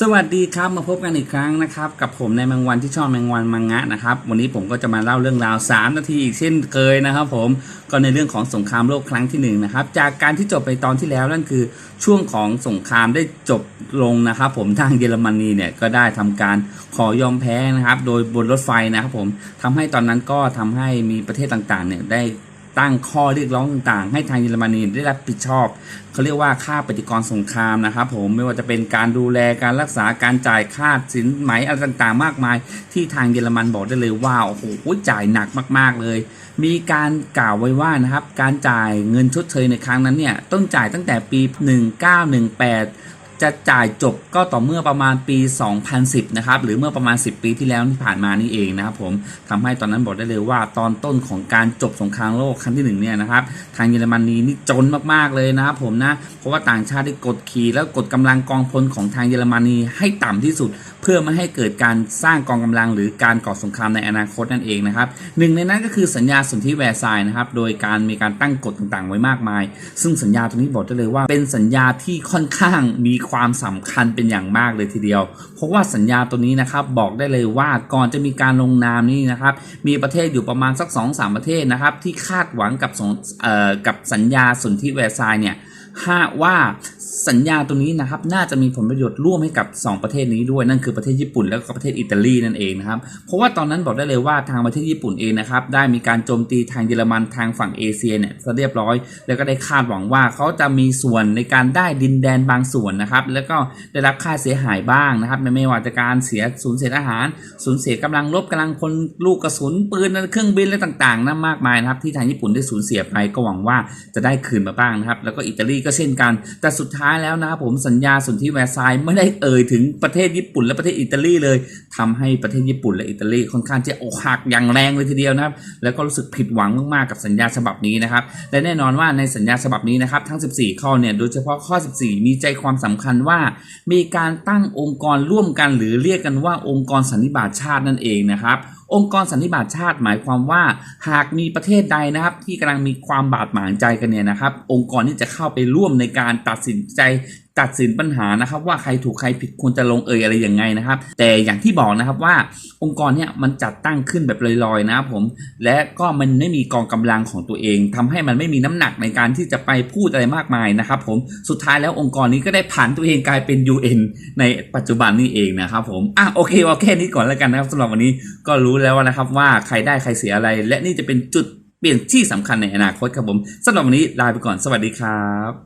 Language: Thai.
สวัสดีครับมาพบกันอีกครั้งนะครับ กับผมในแมงวันที่ชอบแมงวันมังงะนะครับ วันนี้ผมก็จะมาเล่าเรื่องราว 3 นาทีอีกเช่นเคยนะครับ ผมก็ในเรื่องของสงครามโลกครั้งที่1นงนะครับ จากการที่จบไปตอนที่แล้วนั่นคือ ช่วงของสงครามได้จบลงนะครับ ผมทางเยอรมนีเนี่ยก็ได้ทำการขอยอมแพ้นะครับ โดยบนรถไฟนะครับ ผมทำให้ตอนนั้นก็ทำให้มีประเทศต่างๆเนี่ยได้ ตั้งข้อเรียกร้องต่างๆ ให้ทางเยอรมนีได้รับผิดชอบเขาเรียกว่าค่าปฏิกรสงครามนะครับผมไม่ว่าจะเป็นการดูแลการรักษาการจ่ายค่าสินไหมอะไรต่างๆ มากมาย ที่ทางเยอรมันบอกได้เลยว่าโอ้โหจ่ายหนักมากๆเลย มีการกล่าวไว้ว่านะครับการจ่ายเงินชดเชยในครั้งนั้นเนี่ยต้องจ่ายตั้งแต่ปี 1918 จะจ่ายจบก็ต่อเมื่อประมาณปี 2010 นะครับ หรือเมื่อประมาณ 10 ปีที่แล้วที่ผ่านมานี่เองนะครับผมทำให้ตอนนั้นบอกได้เลยว่าตอนต้นของการจบสงครามโลกครั้งที่หนึ่งเนี่ยนะครับ ทางเยอรมนีนี่จนมากๆเลยนะครับผมนะ เพราะว่าต่างชาติได้กดขี่แล้วกดกำลังกองพลของทางเยอรมนีให้ต่ำที่สุด เพื่อไม่ให้เกิดการสร้างกองกำลัง หรือการก่อสงครามในอนาคตนั่นเองนะครับหนึ่งในนั้นก็คือสัญญาสนธิแวร์ซายน์นะครับโดยการมีการตั้งกฎต่างๆ ไว้มากมาย ซึ่งสัญญาตัวนี้บอกได้เลยว่า เป็นสัญญาที่ค่อนข้างมีความสำคัญเป็นอย่างมากเลยทีเดียว เพราะว่าสัญญาตัวนี้นะครับบอกได้เลยว่าก่อนจะมีการลงนามนี่นะครับมีประเทศอยู่ประมาณสัก2อสาประเทศนะครับที่คาดหวังกับสงเอ่อกับสัญญาสนธิแวร์ซายน์เนี่ย ห้าว่าสัญญาตัวนี้นะครับน่าจะมีผลประโยชน์ร่วมให้กับ 2 ประเทศนี้ด้วยนั่นคือประเทศญี่ปุ่นแล้วก็ประเทศอิตาลีนั่นเองนะครับเพราะว่าตอนนั้นบอกได้เลยว่าทางประเทศญี่ปุ่นเองนะครับได้มีการโจมตีทางเยอรมันทางฝั่งเอเชียเนี่ยเรียบร้อย แล้วก็ได้คาดหวังว่าเขาจะมีส่วนในการได้ดินแดนบางส่วนนะครับแล้วก็ได้รับค่าเสียหายบ้างนะครับไม่ว่าจะการเสียสูญเสียทหารสูญเสียกำลังรบกำลังพลลูกกระสุนปืนเครื่องบินและต่างๆนะมากมายนะครับที่ทางญี่ปุ่นได้สูญเสียไปก็หวังว่าจะได้คืนมาบ้างนะครับแล้วก็อิตาลีก็เช่นกัน แต่สุดท้ายแล้วนะครับผมสัญญาสนธิแวร์ไซน์ไม่ได้เอ่ยถึงประเทศญี่ปุ่นและประเทศอิตาลีเลยทำให้ประเทศญี่ปุ่นและอิตาลีค่อนข้างจะอกหักอย่างแรงเลยทีเดียวนะครับแล้วก็รู้สึกผิดหวังมากๆกับสัญญาฉบับนี้นะครับและแน่นอนว่าในสัญญาฉบับนี้นะครับทั้ง 14 ข้อเนี่ยโดยเฉพาะข้อ 14 มีใจความสำคัญว่า มีการตั้งองค์กรร่วมกัน หรือเรียกกันว่าองค์กรสันนิบาตชาตินั่นเองนะครับองค์กรสันนิบาตชาติหมายความว่า หากมีประเทศใดนะครับ ที่กำลังมีความบาดหมางใจกันเนี่ยนะครับ องค์กรที่จะเข้าไปร่วมในการตัดสินใจ ตัดสินปัญหานะครับ ว่าใครถูกใครผิดควรจะลงเอยอะไรยังไงนะครับ แต่อย่างที่บอกนะครับว่าองค์กรเนี่ยมันจัดตั้งขึ้นแบบลอยๆนะครับผม และก็มันไม่มีกองกำลังของตัวเองทำให้มันไม่มีน้ำหนักในการที่จะไปพูดอะไรมากมายนะครับ ผมสุดท้ายแล้วองค์กรนี้ก็ได้ผ่านตัวเองกลายเป็น UN ในปัจจุบันนี่เองนะครับผมอะโอเคเอาแค่นี้ก่อนแล้วกันนะครับสำหรับวันนี้ก็รู้แล้วนะครับว่าใครได้ใครเสียอะไร และนี่จะเป็นจุดเปลี่ยนที่สำคัญในอนาคตครับผมสำหรับวันนี้ลาไปก่อนสวัสดีครับ